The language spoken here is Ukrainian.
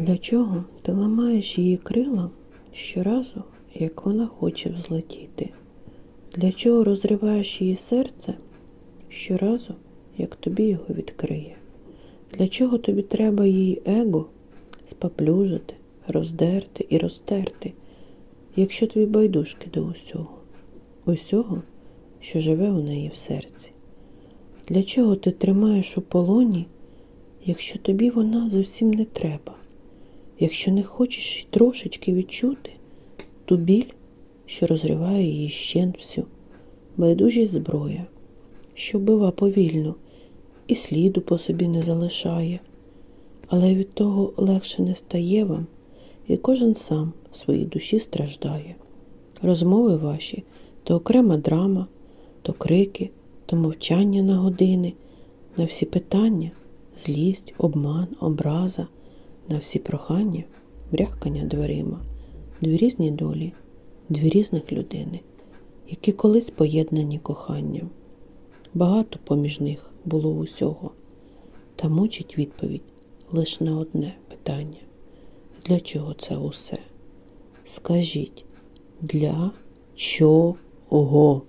Для чого ти ламаєш її крила щоразу, як вона хоче взлетіти? Для чого розриваєш її серце щоразу, як тобі його відкриє? Для чого тобі треба її его споплюжити, роздерти і розтерти, якщо тобі байдужки до усього, усього, що живе у неї в серці? Для чого ти тримаєш у полоні, якщо тобі вона зовсім не треба? Якщо не хочеш трошечки відчути ту біль, що розриває її щен всю, байдужість зброя, що бива повільно і сліду по собі не залишає, але від того легше не стає вам, і кожен сам в своїй душі страждає. Розмови ваші то окрема драма, то крики, то мовчання на години, на всі питання, злість, обман, образа, на всі прохання, бряхкання дверима, дві різні долі, дві різних людини, які колись поєднані коханням. Багато поміж них було усього, та мучить відповідь лише на одне питання. Для чого це усе? Скажіть, для чого?